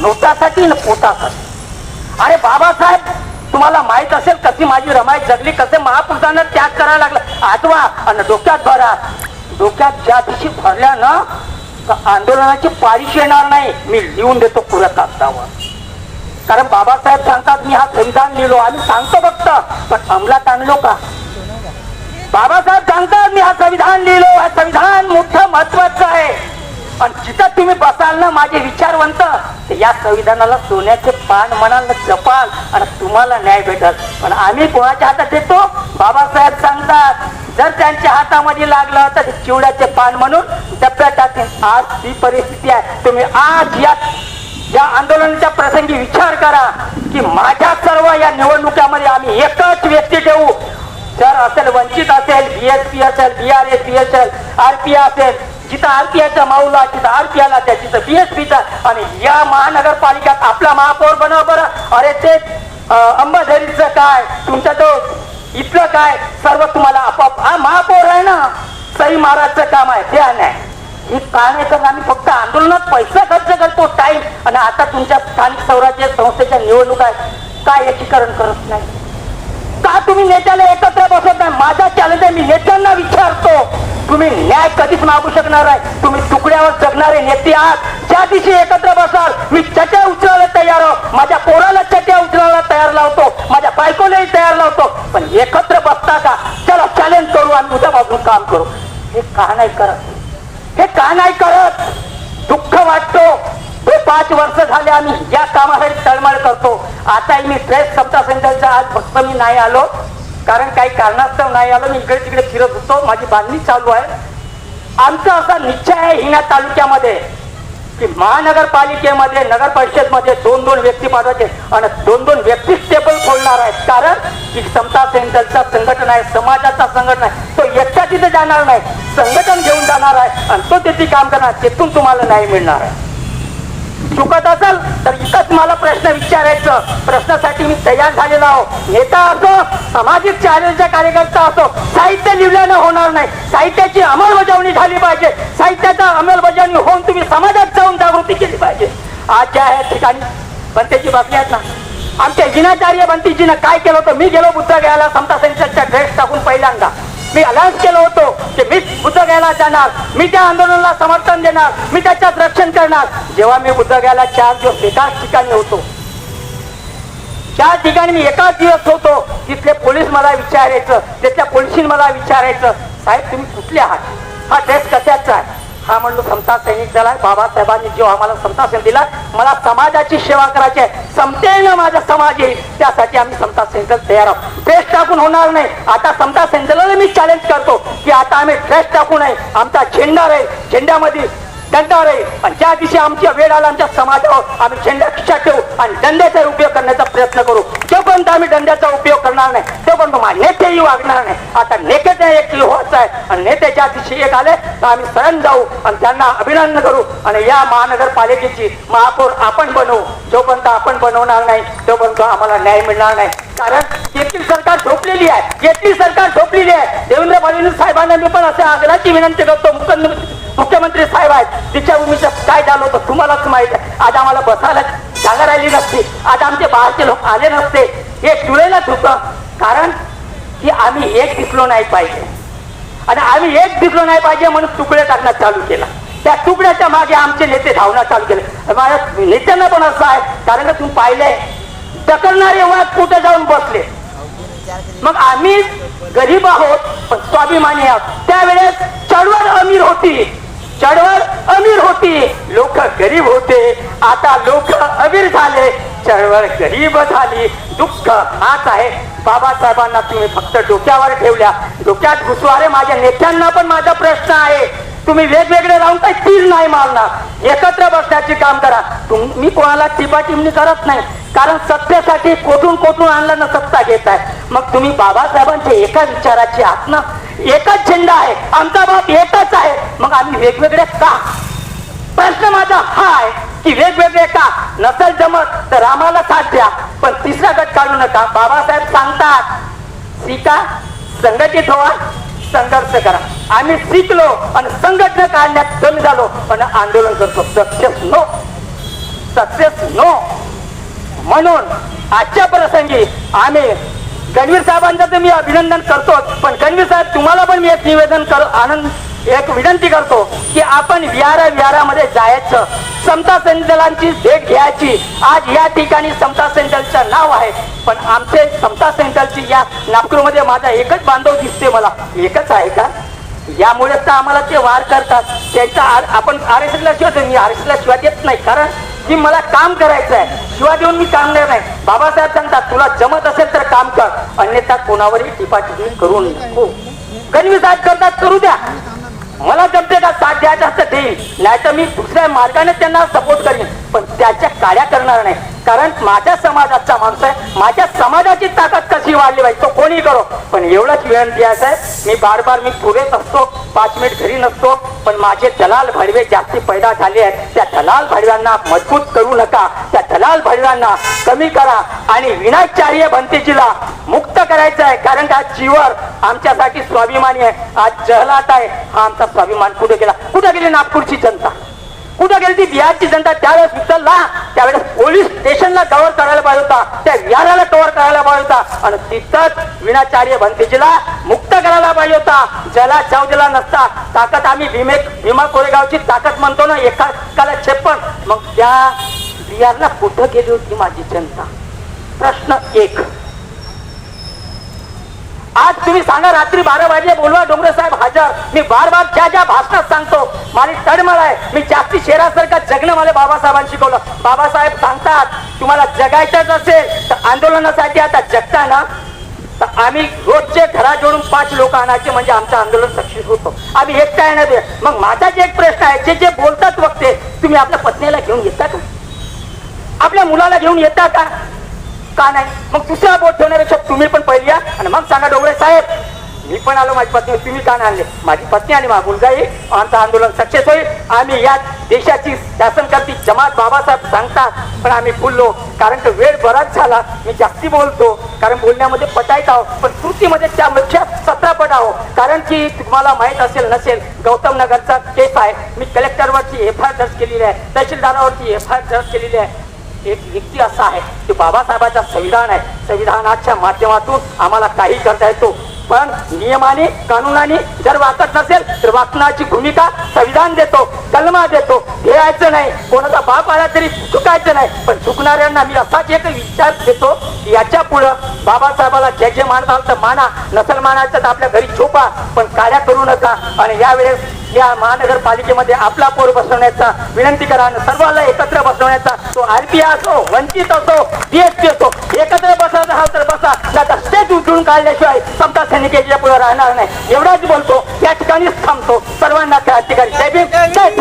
नोटासाठी न पोटासाठी. अरे बाबासाहेब तुम्हाला माहीत असेल कशी माझी रमाई जगली कसे महापुरुषांना त्याग करायला लागला. आठवा आणि डोक्यात भरा. डोक्यात ज्या दिवशी भरल्या ना तर आंदोलनाची पारिश येणार नाही. मी लिहून देतो पुऱ्या कागदावर. कारण बाबासाहेब सांगतात मी हा संविधान लिहिलो आम्ही सांगतो फक्त पण अंमलात आणलो का? बाबासाहेब सांगतात मी हा संविधान लिहिलो हा संविधान मोठं महत्वाचं आहे. आणि जिथं तुम्ही बसाल ना माझे विचारवंत तर या संविधानाला सोन्याचे पान म्हणाल ना जपाल आणि तुम्हाला न्याय भेटल. पण आम्ही कोणाच्या हातात देतो? बाबासाहेब सांगतात जर त्यांच्या हातामध्ये लागलं तर चिवड्याचे पान म्हणून डब्यात टाकेल आज ही परिस्थिती आहे. तुम्ही आज या या आंदोलनाच्या प्रसंगी विचार करा की माझ्या सर्व या निवडणुकामध्ये आम्ही एकच व्यक्ती ठेवू. जर असेल वंचित असेल बीएसपी असेल बी आर एस बी असेल आरपी असेल जिथं आरपीआयचा माऊला तिथं आरपीआयला त्या तिथं बीएसपीचा आणि या महानगरपालिकेत आपला महापौर बनव बरं. अरे ते अंबाझरीचं काय? तुमचा तो इथलं काय? सर्व तुम्हाला आपोआप हा महापौर आहे ना? सई महाराजचं काम आहे ते नाही हे का नाही तर आम्ही फक्त आंदोलनात पैसा खर्च करतो टाईम आणि आता तुमच्या स्थानिक स्वराज्य संस्थेच्या निवडणुका आहेत काय एकीकरण करत नाही? का तुम्ही नेत्याला एकत्र बसत नाही? माझा चॅलेंज आहे मी नेत्यांना विचारतो. तुम्ही न्याय कधीच मागू शकणार आहे तुम्ही तुकड्यावर जगणारे नेते आहात. ज्या दिवशी एकत्र बसाल मी चट्या उचलायला तयार आहो. माझ्या पोराला चट्या उचलायला तयार लावतो. माझ्या बायकोलाही तयार लावतो. पण एकत्र बसता का? चला चॅलेंज करू आणि उद्यापासून काम करू. हे का नाही करत? हे का नाही करत? दुःख वाटतो. पाच वर्ष झाले आम्ही या कामासाठी तळमळ करतो. आता मी ट्रेस सप्ताह सेंटरचा आज फक्त मी नाही आलो. कारण काही कारणास्तव नाही आलो. मी इकडे तिकडे फिरत होतो. माझी बांधणी चालू आहे. आमचा असा निश्चय आहे हिना तालुक्यामध्ये की महानगरपालिकेमध्ये नगर परिषदमध्ये दोन दोन व्यक्ती पाठवायचे आणि दोन दोन व्यक्ती टेबल खोलणार आहेत. कारण की समता सेंटरचा संघटना आहे समाजाचा संघटन आहे. तो एकटा तिथे जाणार नाही. संघटन घेऊन जाणार आहे आणि तो तिथे काम करणार. तिथून तुम्हाला नाही मिळणार आहे. चुकत असेल तर इथंच मला प्रश्न विचारायचं. प्रश्नासाठी मी तयार झालेला आहो. नेता असो सामाजिक चॅलेंजचा कार्यकर्ता असो साहित्य लिहिल्यानं होणार नाही. साहित्याची अंमलबजावणी झाली पाहिजे. साहित्याचा अंमलबजावणी होऊन तुम्ही समाजात जाऊन जागृती केली पाहिजे. आज ज्या ह्या ठिकाणी बनतेची बातमी आहेत ना आमच्या जिनाचार्य बंतीजीनं काय केलं होतं? मी गेलो बुद्ध घ्यायला समता सेंटरच्या ड्रेस टाकून पहिल्यांदा. मी अलाउन्स केलं होतो. घ्यायला जाणार मी त्या आंदोलनाला समर्थन देणार मी त्याच्यात रक्षण करणार. जेव्हा मी बुद्ध घ्यायला चार दिवस एकाच ठिकाणी होतो त्या ठिकाणी मी एकाच दिवस होतो तिथले पोलीस मला विचारायचं तिथल्या पोलिसीन मला विचारायचं साहेब तुम्ही कुठले आहात? हा ड्रेस कशाचा आहे? हा म्हणलो समता सैनिक दल बाबासाहेबांनी जीव आम्हाला समता सैनिक दिला मला समाजाची सेवा करायची आहे. समतेनं माझा समाज येईल. त्यासाठी आम्ही समता सैनिक तयार आहोत. ड्रेस टाकून होणार नाही. आता समता सेंटरला मी चॅलेंज करतो की आता आम्ही ड्रेस टाकू नये. आमचा झेंडा राहील झेंड्यामध्ये दंडा राहील आणि ज्या दिवशी आमच्या वेळ आला आमच्या समाजावर आम्ही झेंडा ठेवू आणि दंड्याचा उपयोग करण्याचा प्रयत्न करू. तोपर्यंत आम्ही दंड्याचा उपयोग करणार नाही तोपर्यंत माझे नेतेही वागणार नाही. आता नेत्याचा एक होत आहे. आणि नेते ज्या दिवशी एक आले तर आम्ही सरण जाऊ आणि त्यांना अभिनंदन करू. आणि या महानगरपालिकेची महापौर आपण बनवू. जोपर्यंत आपण बनवणार नाही तोपर्यंत आम्हाला न्याय मिळणार नाही. कारण येथील सरकार झोपलेली आहे. येथील सरकार झोपलेली आहे. देवेंद्र फडणवीस साहेबांना मी पण असे आग्रहाची विनंती करतो. मुख्यमंत्री मुख्यमंत्री साहेब आहेत. तिच्या भूमीचं काय झालं होतं तुम्हालाच माहीत आहे. आज आम्हाला बसायला जागा राहिली नसती. आज आमचे बाहेरचे लोक आले नसते. हे जुळेलच होतं. कारण की आम्ही एक दिसलो नाही पाहिजे. आणि आम्ही एक दिसलो नाही पाहिजे म्हणून तुकडे टाकणं चालू केला. त्या तुकड्याच्या मागे आमचे नेते धावणं चालू केले. माझ्या नेत्यांना पण असं आहे कारण का तुम्ही पाहिलंय ढकलणारे वाद कुठे जाऊन बसले? मग आम्ही गरीब आहोत पण स्वाभिमानी आहोत. त्यावेळेस चळवळ अमीर होती. चळवळ अमीर होती. लोक गरीब होते. आता लोक अमीर झाले. चळवळ गरीब झाली. दुःख हाच आहे. बाबासाहेबांना तुम्ही फक्त डोक्यावर ठेवल्या. डोक्यात घुसवारे माझ्या नेत्यांना पण माझा प्रश्न आहे. तुम्ही वेगवेगळे राहून काही तीर नाही मारणार. एकत्र बसण्याची काम करा. तुम्ही कोणाला टिपाटिमणी करत नाही. कारण सत्तेसाठी कोठून कोठून आणलं ना सत्ता घेत आहे. मग तुम्ही बाबासाहेबांचे एका विचाराची आहात ना. एकच झेंडा आहे. आमचा बाप एकच आहे. मग आम्ही वेगवेगळे का? प्रश्न माझा हा आहे की वेगवेगळे का? नसल जमत तर आम्हाला साथ द्या. पण तिसरा गट काढू नका. बाबासाहेब सांगतात शिका संघटित व्हा संघर्ष करा. आम्ही शिकलो आणि संघटना काढण्यात कमी झालो आणि आंदोलन करतो. Success no. Success no. म्हणून आजच्या प्रसंगी आम्ही गणवीर साहेबांचं तर मी अभिनंदन करतोच पण गणवीर साहेब तुम्हाला पण मी एक निवेदन कर आनंद एक विनंती करतो की आपण विहारा विहारामध्ये जायचं. समता सेंटलांची भेट घ्यायची. आज या ठिकाणी समता सेंटरचं नाव आहे. पण आमचे समता सेंटरची या नागपूरमध्ये माझा एकच बांधव दिसते मला. एकच आहे का? यामुळेच तर आम्हाला ते वार करतात. त्यांचा आपण आर एस एसला शिवाय मी आर एस एसला शिवाय देत नाही. कारण की मला काम करायचं आहे शिवाय देऊन मी काम देणार नाही. बाबासाहेब सांगतात तुला जमत असेल तर काम कर. अन्यथा कोणावरही टिपाटिपी करू नको. गणवी साहेब करतात करू द्या. मला जमते का साथ द्यायचं असतं देईल नाही तर मी दुसऱ्या मार्गाने त्यांना सपोर्ट करीन. पण त्याच्या काड्या करणार नाही. कारण माझ्या समाजाचा माणूस आहे. माझ्या समाजाची ताकद कशी वाढली पाहिजे तो कोणी करो? पण एवढंच विनंती आहे साहेब मी बार बार मी पुरेच असतो पाच मिनिट घरी नसतो पण माझे दलाल भडवे जास्ती पैदा झाले आहेत. त्या दलाल भडव्यांना मजबूत करू नका. त्या दलाल भडव्यांना कमी करा आणि विनाचार्य भंतेजीला मुक्त करायचं आहे कारण का जीवर आमच्यासाठी स्वाभिमानी आहे. आज जहलात आहे. हा आमचा स्वाभिमान कुठे गेला? कुठे गेली नागपूरची जनता? कुठं गेली ती बिहारची जनता त्यावेळेस उचलला त्यावेळेस पोलीस स्टेशनला कव्हर करायला पाहिजे होता. त्या विहाराला कव्हर करायला पाहिजे होता. आणि तिथंच विनाचार्य भंतीजीला मुक्त करायला पाहिजे होता. ज्याला चाव दिला नसता. ताकद आम्ही भीमे भीमा कोरेगावची ताकद म्हणतो ना एकाला छप्पन. मग त्या बिहारला कुठं गेली होती माझी जनता? प्रश्न एक. आज तुम्ही सांगा रात्री बारा वाजले बोलवा डोंगरे साहेब हजर. मी बार बार ज्या ज्या भाषणात सांगतो माझी तडमळ आहे. मी जास्ती शेरासारखा जगणं मला बाबासाहेबांनी शिकवलं बाबासाहेब सांगतात तुम्हाला जगायचंच असेल तर आंदोलनासाठी आता जगता ना. तर आम्ही रोजचे घरा जोडून पाच लोक आणायचे म्हणजे आमचं आंदोलन सक्सेस होतो. आम्ही एकटा येणार मग माझा जे एक प्रश्न आहे जे जे बोलतात वक्ते तुम्ही आपल्या पत्नीला घेऊन येता का? आपल्या मुलाला घेऊन येता का? का नाही? मग दुसरा बोट ठेवण्यापेक्षा तुम्ही पण पहिली या. आणि मग सांगा डोंगरे साहेब मी पण आलो माझी पत्नी तुम्ही का आणले माझी पत्नी आणि माझा मुलगा येईल आमचं आंदोलन सक्सेस होईल. आम्ही या देशाची शासनकर्ती जमात बाबासाहेब सांगतात पण आम्ही बोललो कारण तो वेळ बराच झाला. मी जास्ती बोलतो. कारण बोलण्यामध्ये पटायचं आहो. पण कृतीमध्ये त्या सतरा पट आहो. कारण की तुम्हाला माहीत असेल नसेल गौतम नगरचा केस आहे. मी कलेक्टरवरची एफ आय आर दर्ज केलेली आहे. तहसीलदारावरची एफ आय आर दर्ज केलेली आहे. एक व्यक्ती असा आहे की बाबासाहेबांचा संविधान आहे. संविधानाच्या माध्यमातून आम्हाला काही करता येतो. पण नियमाने कानुनाने जर वाकत नसेल तर वाचनाची भूमिका संविधान देतो कलमा देतो. घ्यायचं नाही. कोणाचा बाप आला तरी चुकायचं नाही. पण चुकणाऱ्यांना मी असाच एक विचार देतो की याच्या पुढं बाबासाहेबाला जे जे मानताल तर माना. नसल मानायचं तर आपल्या घरी झोपा पण काड्या करू नका. आणि यावेळेस या महानगरपालिकेमध्ये आपला पोर बसवण्याचा विनंती करा आणि सर्वांना एकत्र बसवण्याचा तो आरपी असो वंचित असो बीएसपी असो एकत्र बसायचा हा तर बसा. त्याचा स्टेज उचलून काढल्याशिवाय समता सैनिकाच्या पुढे राहणार नाही. एवढाच बोलतो. या ठिकाणीच थांबतो. सर्वांना त्या ठिकाणी.